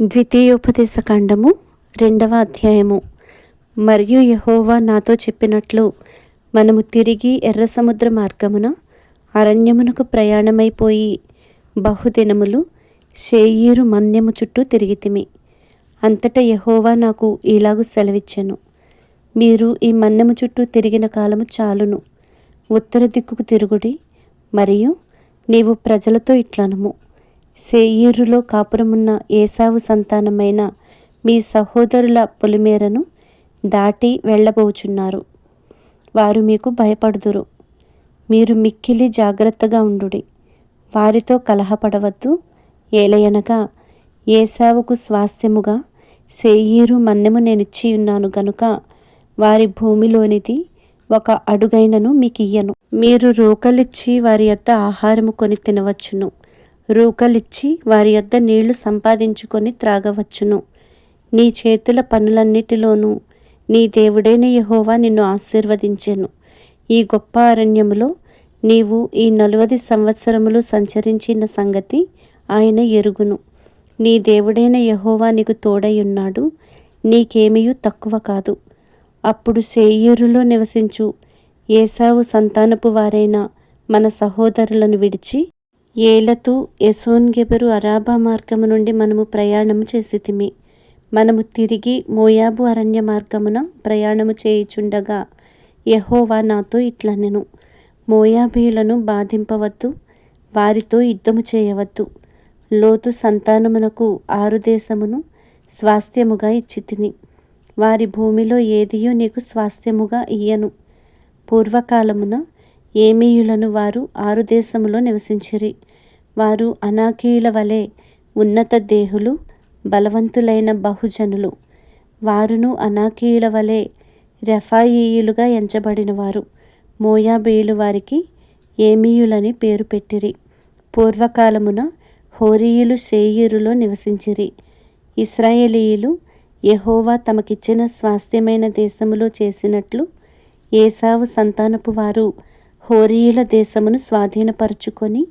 ద్వితీయోపదేశ కాండము రెండవ అధ్యాయము. మరియు యహోవా నాతో చెప్పినట్లు మనము తిరిగి ఎర్ర సముద్ర మార్గమున అరణ్యమునకు ప్రయాణమైపోయి బహుదినములు షేయీరు మన్యము చుట్టూ తిరిగితిమి. అంతటా యహోవా నాకు ఇలాగు సెలవిచ్చెను. మీరు ఈ మన్యము చుట్టూ తిరిగిన కాలము చాలును. ఉత్తర దిక్కుకు తిరుగుడి మరియు నీవు ప్రజలతో ఇట్లనము. సేయీరులో కాపురమున్న ఏసావు సంతానమైన మీ సహోదరుల పొలిమేరను దాటి వెళ్ళబోచున్నారు. వారు మీకు భయపడుదురు. మీరు మిక్కిలి జాగ్రత్తగా ఉండుడి. వారితో కలహపడవద్దు. ఏలయనగా ఏసావుకు స్వాస్థ్యముగా సేయీరు మన్నెము నేనిచ్చి ఉన్నాను గనుక వారి భూమిలోనిది ఒక అడుగైనను మీకు ఇయ్యను మీరు రోకలిచ్చి వారి యొక్క ఆహారము కొని తినవచ్చును. రూకలిచ్చి వారి యొద్ద నీళ్ళు సంపాదించుకొని త్రాగవచ్చును. నీ చేతుల పనులన్నిటిలోనూ నీ దేవుడైన యహోవా నిన్ను ఆశీర్వదించెను. ఈ గొప్ప అరణ్యములో నీవు ఈ నలువది సంవత్సరములు సంచరించిన సంగతి ఆయన ఎరుగును. నీ దేవుడైన యహోవా నీకు తోడై ఉన్నాడు నీకేమీయూ తక్కువ కాదు. అప్పుడు సేయూరులో నివసించు. ఏసావు సంతానపు వారైన మన సహోదరులను విడిచి ఏలతు ఎసోన్గెబెరు అరాబా మార్గము నుండి మనము ప్రయాణము చేసితిమి. మనము తిరిగి మోయాబు అరణ్య మార్గమున ప్రయాణము చేయుచుండగా యహోవా నాతో ఇట్లనెను. మోయాబీయులను బాధింపవద్దు వారితో యుద్ధము చేయవద్దు. లోతు సంతానమునకు ఆరు దేశమును స్వాస్థ్యముగా ఇచ్చి తిని వారి భూమిలో ఏదియో నీకు స్వాస్థ్యముగా ఇయ్యను. పూర్వకాలమున ఏమీయులను వారు ఆరు దేశములో నివసించిరి. వారు అనాకీల వలె ఉన్నత దేహులు బలవంతులైన బహుజనులు. వారును అనాకీయుల వలె రెఫాయీయులుగా ఎంచబడినవారు. మోయాబీయులు వారికి ఏమీయులని పేరు పెట్టిరి. పూర్వకాలమున హోరీయులు సేయీరులో నివసించిరి. ఇస్రాయేలీయులు యహోవా తమకిచ్చిన స్వాస్థ్యమైన దేశములో చేసినట్లు ఏసావు సంతానపు వారు హోరీయుల దేశమును స్వాధీనపరుచుకొని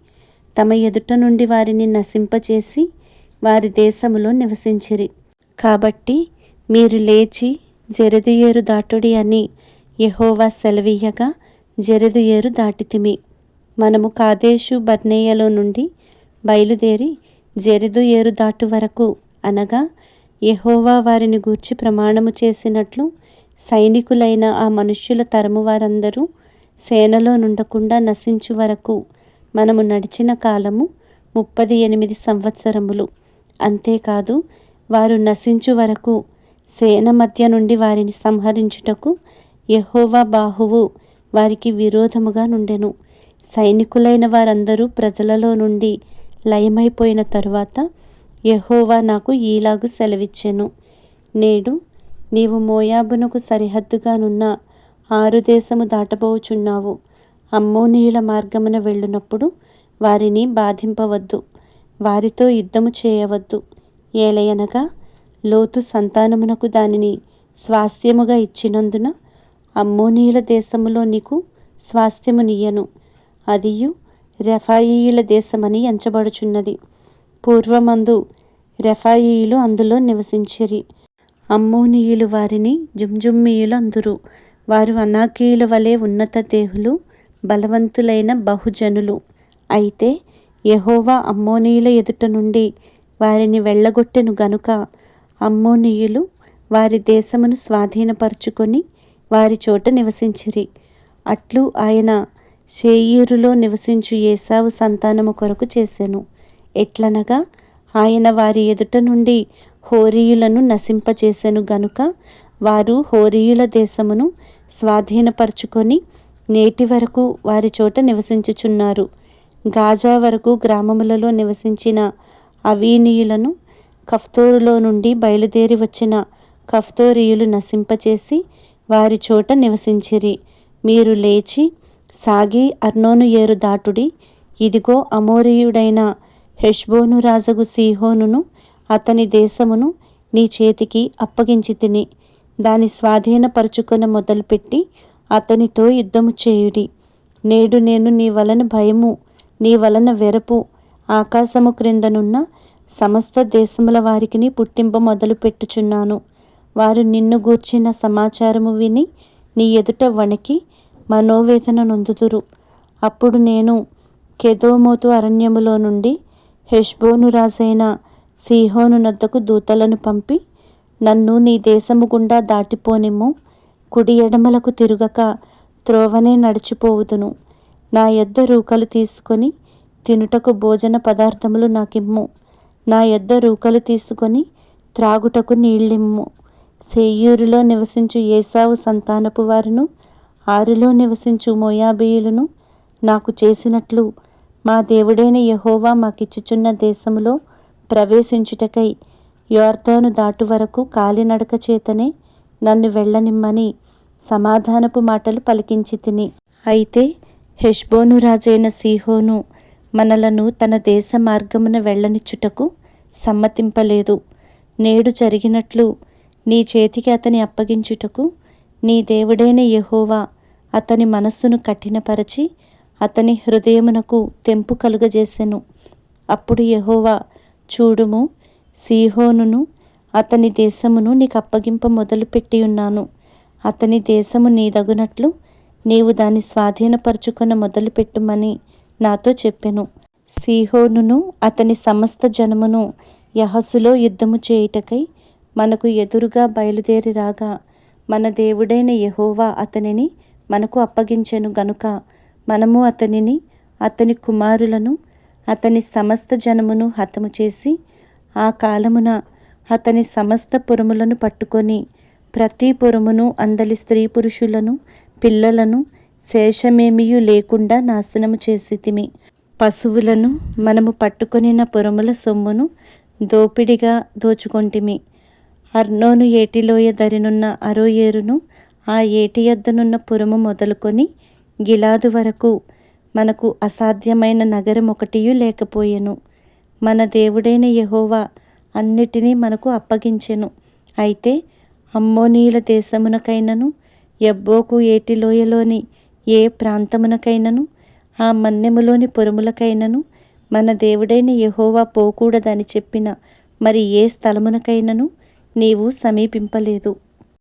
తమ ఎదుట నుండి వారిని నశింపచేసి వారి దేశములో నివసించిరి. కాబట్టి మీరు లేచి జెరదుయేరు దాటుడి అని యహోవా సెలవీయగా జెరదుయేరు దాటితిమి. మనము కాదేశు బర్నేయలో నుండి బయలుదేరి జెరదు ఏరు దాటు వరకు అనగా యహోవా వారిని గూర్చి ప్రమాణము చేసినట్లు సైనికులైన ఆ మనుష్యుల తరము వారందరూ సేనలో నుండకుండా నశించు వరకు మనము నడిచిన కాలము ముప్పది ఎనిమిది సంవత్సరములు. అంతేకాదు వారు నశించు వరకు సేన మధ్య నుండి వారిని సంహరించుటకు యహోవా బాహువు వారికి విరోధముగా నుండెను. సైనికులైన వారందరూ ప్రజలలో నుండి లయమైపోయిన తరువాత యహోవా నాకు ఈలాగు సెలవిచ్చెను. నేడు నీవు మోయాబునకు సరిహద్దుగానున్న ఆరు దేశము దాటబోచున్నావు. అమ్మోనీయుల మార్గమున వెళ్ళునప్పుడు వారిని బాధింపవద్దు. వారితో యుద్ధము చేయవద్దు. ఏలయనగా లోతు సంతానమునకు దానిని స్వాస్థ్యముగా ఇచ్చినందున అమ్మోనీయుల దేశములో నీకు స్వాస్థ్యమునియ్యను అదియు రెఫాయియుల దేశమని ఎంచబడుచున్నది. పూర్వమందు రెఫాయియులు అందులో నివసించిరి. అమ్మోనీయులు వారిని జుంజుమ్మీయులు అందురు వారు అనాకీయుల వలె ఉన్నత దేహులు బలవంతులైన బహుజనులు. అయితే యహోవా అమ్మోనీయుల ఎదుట నుండి వారిని వెళ్ళగొట్టెను గనుక అమ్మోనీయులు వారి దేశమును స్వాధీనపరుచుకొని వారి చోట నివసించిరి. అట్లు ఆయన షేయీరులో నివసించు ఏసావు సంతానము కొరకు చేసెను. ఎట్లనగా ఆయన వారి ఎదుట నుండి హోరీయులను నశింపచేసెను గనుక వారు హోరీయుల దేశమును స్వాధీనపరుచుకొని నేటి వరకు వారి చోట నివసించుచున్నారు. గాజా వరకు గ్రామములలో నివసించిన అవీనీయులను కఫ్తోరులో నుండి బయలుదేరి వచ్చిన కఫ్తోరీయులు నశింపచేసి వారి చోట నివసించిరి. మీరు లేచి సాగి అర్నోను ఏరు దాటుడి. ఇదిగో అమోరీయుడైన హెష్బోను రాజగు సీహోనును అతని దేశమును నీ చేతికి అప్పగించి తిని దాని స్వాధీనపరుచుకొని మొదలుపెట్టి అతనితో యుద్ధము చేయుడి. నేడు నేను నీ వలన భయము నీ వలన వెరపు ఆకాశము క్రిందనున్న సమస్త దేశముల వారికిని పుట్టింప మొదలు పెట్టుచున్నాను. వారు నిన్ను గూర్చిన సమాచారము విని నీ ఎదుట వణికి మనోవేదన నొందుదురు. అప్పుడు నేను కెదోమోతు అరణ్యములో నుండి హెష్బోను రాజైన సీహోను నద్దకు దూతలను పంపి నన్ను నీ దేశము గుండా దాటిపోనిమ్ము. కుడి ఎడమలకు తిరుగక త్రోవనే నడిచిపోవుదును. నా యొద్ద రూకలు తీసుకొని తినుటకు భోజన పదార్థములు నాకిమ్ము. నా యొద్ద రూకలు తీసుకొని త్రాగుటకు నీళ్ళిమ్ము. సేయూరులో నివసించు ఏసావు సంతానపు వారును ఆరులో నివసించు మోయాబీయులను నాకు చేసినట్లు మా దేవుడైన యహోవా మాకిచ్చుచున్న దేశములో ప్రవేశించుటకై యోర్ధాను దాటు వరకు కాలినడక చేతనే నన్ను వెళ్ళనిమ్మని సమాధానపు మాటలు పలికించి తిని. అయితే హెష్బోను రాజైన సీహోను మనలను తన దేశ మార్గమున వెళ్ళనిచ్చుటకు సమ్మతింపలేదు. నేడు జరిగినట్లు నీ చేతికి అతని అప్పగించుటకు నీ దేవుడైన యహోవా అతని మనస్సును కఠినపరచి అతని హృదయమునకు తెంపు కలుగజేసెను. అప్పుడు యహోవా చూడుము సీహోనును అతని దేశమును నీకు అప్పగింప మొదలుపెట్టి ఉన్నాను. అతని దేశము నీదగునట్లు నీవు దాన్ని స్వాధీనపరచుకొన మొదలుపెట్టుమని నాతో చెప్పెను. సీహోనును అతని సమస్త జనమును యహస్సులో యుద్ధము చేయుటకై మనకు ఎదురుగా బయలుదేరి రాగా మన దేవుడైన యహోవా అతనిని మనకు అప్పగించెను గనుక మనము అతనిని అతని కుమారులను అతని సమస్త జనమును హతము చేసి ఆ కాలమున అతని సమస్త పురములను పట్టుకొని ప్రతి పురమును అందలి స్త్రీ పురుషులను పిల్లలను శేషమేమియు లేకుండా నాశనము చేసితిమి. పశువులను మనము పట్టుకొనిన పురముల సొమ్మును దోపిడిగా దోచుకొంటిమి. అర్నోను ఏటిలోయ దరినున్న అరోయేరును ఆ ఏటి యొద్దనున్న పురము మొదలుకొని గిలాదు వరకు మనకు అసాధ్యమైన నగరం ఒకటియు లేకపోయెను. మన దేవుడైన యహోవా అన్నిటినీ మనకు అప్పగించెను. అయితే అమ్మోనీల దేశమునకైనను ఎబ్బోకు ఏటిలోయలోని ఏ ప్రాంతమునకైనను ఆ మన్నెములోని పొరుములకైనను మన దేవుడైన యహోవా పోకూడదని చెప్పిన మరి ఏ స్థలమునకైనను నీవు సమీపింపలేదు.